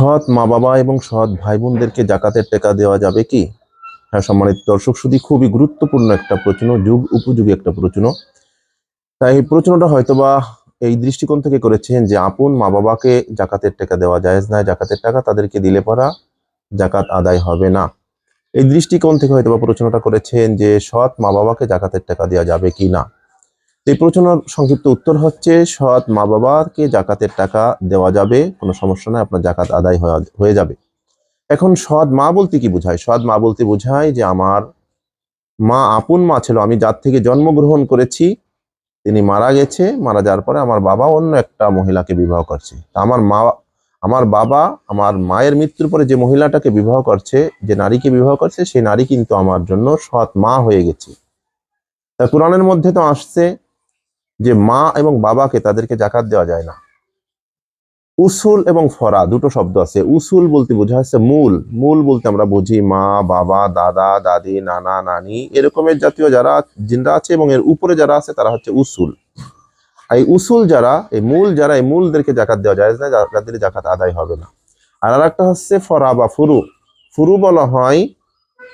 সৎ মা বাবা এবং সৎ ভাই বোনদেরকে জাকাতের টাকা দেওয়া যাবে কি? হ্যাঁ সম্মানিত দর্শক শুধু খুবই গুরুত্বপূর্ণ একটা প্রশ্ন, যুগ উপযোগী একটা প্রশ্ন। তাই এই প্রশ্নটা হয়তোবা এই দৃষ্টিকোণ থেকে করেছেন যে আপন মা বাবাকে জাকাতের টাকা দেওয়া যায় না জাকাতের টাকা তাদেরকে দিলে পরা জাকাত আদায় হবে না। এই দৃষ্টিকোণ থেকে হয়তোবা প্রশ্নটা করেছেন যে সৎ মা বাবাকে জাকাতের টাকা দেওয়া যাবে কি না? এই প্রশ্নের সংক্ষিপ্ত উত্তর হচ্ছে, সৎ মা বাবাকে জাকাতের টাকা দেওয়া যাবে, কোনো সমস্যা নাই, আপনার জাকাত আদায় হয়ে যাবে। এখন সৎ মা বলতে কি বোঝায়? সৎ মা বলতে বোঝায় যে আমার মা আপন মা ছিল, আমি যার থেকে জন্মগ্রহণ করেছি, তিনি মারা গেছে, মারা যাওয়ার পরে আমার বাবা অন্য একটা মহিলাকে বিবাহ করছে। আমার মা, আমার বাবা আমার মায়ের মৃত্যুর পরে যে মহিলাটাকে বিবাহ করছে, যে নারীকে বিবাহ করছে, সেই নারী কিন্তু আমার জন্য সৎ মা হয়ে গেছে। তা কোরআনের মধ্যে তো আসছে যে মা এবং বাবাকে তাদেরকে জাকাত দেওয়া যায় না। উসুল এবং ফরা, দুটো শব্দ আছে। উসুল বলতে বোঝা হচ্ছে মূল। মূল বলতে আমরা বুঝি মা, বাবা, দাদা, দাদি, নানা, নানি। এরকমের জাতীয় যারা, জিনরা আছে এবং এর উপরে যারা আছে, তারা হচ্ছে উসুল। এই উসুল যারা, এই মূল যারা, এই মূলদেরকে জাকাত দেওয়া যায় না, যাদের জাকাত আদায় হবে না। আর আর একটা হচ্ছে ফরা বা ফুরু। ফুরু বলা হয়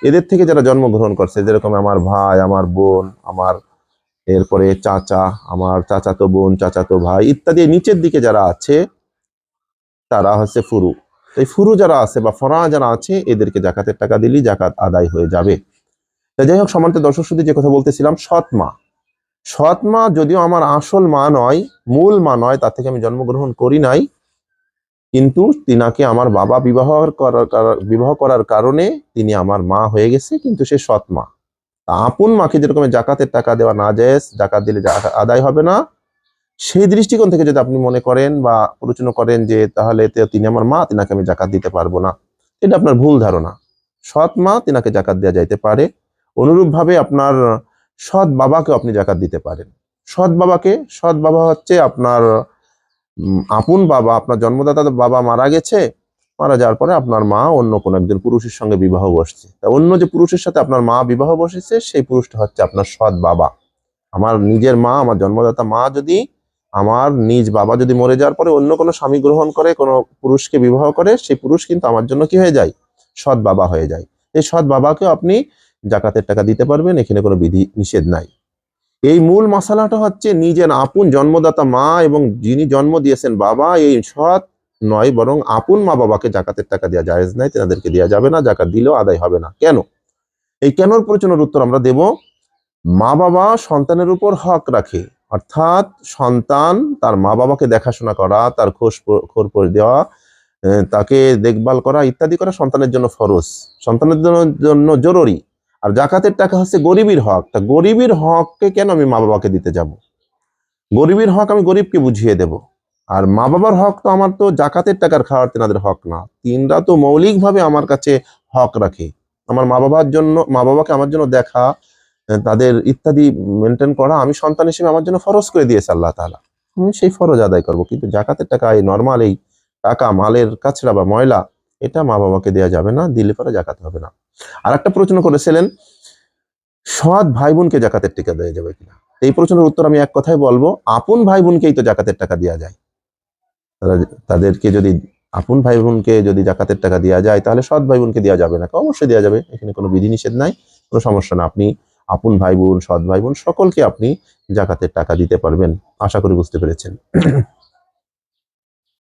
এদের থেকে যারা জন্মগ্রহণ করছে, যেরকম আমার ভাই, আমার বোন, আমার এরপরে চাচা, আমার চাচাতো বোন, চাচাতো ভাই ইত্যাদি নিচের দিকে যারা আছে, তারা হচ্ছে ফুরু। এই ফুরু যারা আছে বা ফরা যারা আছে, এদেরকে জাকাতের টাকা দিলেই জাকাত আদায় হয়ে যাবে। যাই হোক সমান্ত দর্শক শুধু যে কথা বলতেছিলাম, সৎ মা। সৎ মা যদিও আমার আসল মা নয়, মূল মা নয়, তার থেকে আমি জন্মগ্রহণ করি নাই, কিন্তু তিনাকে আমার বাবা বিবাহ করার কার- বিবাহ করার কারণে তিনি আমার মা হয়ে গেছে, কিন্তু সে সৎ মা। আপন মাকে যেরকম জাকাতের টাকা দেওয়া না যায়, জাকাত দিলে আদায় হবে না। সেই দৃষ্টিকোণ থেকে যদি আপনি মনে করেন বা আলোচনা করেন যে তাহলে তিনি আমার মা, তিনাকে আমি জাকাত দিতে পারব না। এটা আপনার ভুল ধারণা। সৎ মা তিনাকে জাকাত দেওয়া যাইতে পারে। অনুরূপভাবে আপনার সৎ বাবাকে আপনি জাকাত দিতে পারেন। সৎ বাবাকে, সৎ বাবা হচ্ছে আপনার আপন বাবা, আপনার জন্মদাতা বাবা মারা গেছে মারা যাওয়ার পরে আপনার মা অন্য কোনো একজন পুরুষের সঙ্গে বিবাহ বসছে। তা অন্য যে পুরুষের সাথে আপনার মা বিবাহ বসেছে, সেই পুরুষটা হচ্ছে আপনার সৎ বাবা। আমার নিজের মা, আমার জন্মদাতা মা যদি, আমার নিজ বাবা যদি মরে যাওয়ার পরে অন্য কোনো স্বামী গ্রহণ করে, কোনো পুরুষকে বিবাহ করে, সেই পুরুষ কিন্তু আমার জন্য কি হয়ে যায়? সৎ বাবা হয়ে যায়। এই সৎ বাবাকেও আপনি জাকাতের টাকা দিতে পারবেন, এখানে কোনো বিধি নিষেধ নাই। এই মূল মশালাটা হচ্ছে নিজের আপন জন্মদাতা মা এবং যিনি জন্ম দিয়েছেন বাবা, এই সৎ নয়, বরং আপন মা বাবাকে জাকাতের টাকা দেওয়া জায়েজ নাই তেনাদেরকে দেওয়া যাবে না, জাকাত দিলেও আদায় হবে না। কেন? এই কেনর প্রচনের উত্তর আমরা দেব, মা বাবা সন্তানের উপর হক রাখে, অর্থাৎ সন্তান তার মা বাবাকে দেখাশোনা করা, তার খোঁজ খোঁজ দেওয়া তাকে দেখভাল করা ইত্যাদি করা সন্তানের জন্য ফরজ। সন্তানের জন্য জরুরি। আর জাকাতের টাকা হচ্ছে গরিবের হক। তা গরিবের হককে কেন আমি মা বাবাকে দিতে যাব? গরিবের হক আমি গরিবকে বুঝিয়ে দেব। আর মা বাবার হক তো আমার তো জাকাতের টাকার খাওয়ার তেনাদের হক না। তিনরা তো মৌলিকভাবে আমার কাছে হক রাখে। আমার মা বাবার জন্য মা বাবাকে আমার জন্য দেখা তাদের ইত্যাদি মেনটেন করা আমি সন্তান হিসেবে আমার জন্য ফরজ করে দিয়েছে আল্লাহ তাআলা। আমি সেই ফরজ আদায় করব, কিন্তু জাকাতের টাকা, এই নর্মাল এই টাকা, মালের কাছড়া বা ময়লা, এটা মা বাবাকে দেওয়া যাবে না, দিলে পরে জাকাত হবে না। আর একটা প্রশ্ন করেছিলেন, সৎ ভাই বোনকে জাকাতের টাকা দেওয়া যাবে কিনা? এই প্রশ্নের উত্তর আমি এক কথাই বলব, আপন ভাই বোনকেই তো জাকাতের টাকা দেওয়া যায়। তারা তাদেরকে যদি আপন ভাই বোনকে যদি জাকাতের টাকা দেওয়া যায়, তাহলে সৎ ভাই বোনকে দেওয়া যাবে না। অবশ্যই দেওয়া যাবে। এখানে কোনো বিধিনিষেধ নাই, কোনো সমস্যা না। আপনি আপন ভাই বোন সৎ ভাই বোন সকলকে আপনি জাকাতের টাকা দিতে পারবেন। আশা করি বুঝতে পেরেছেন।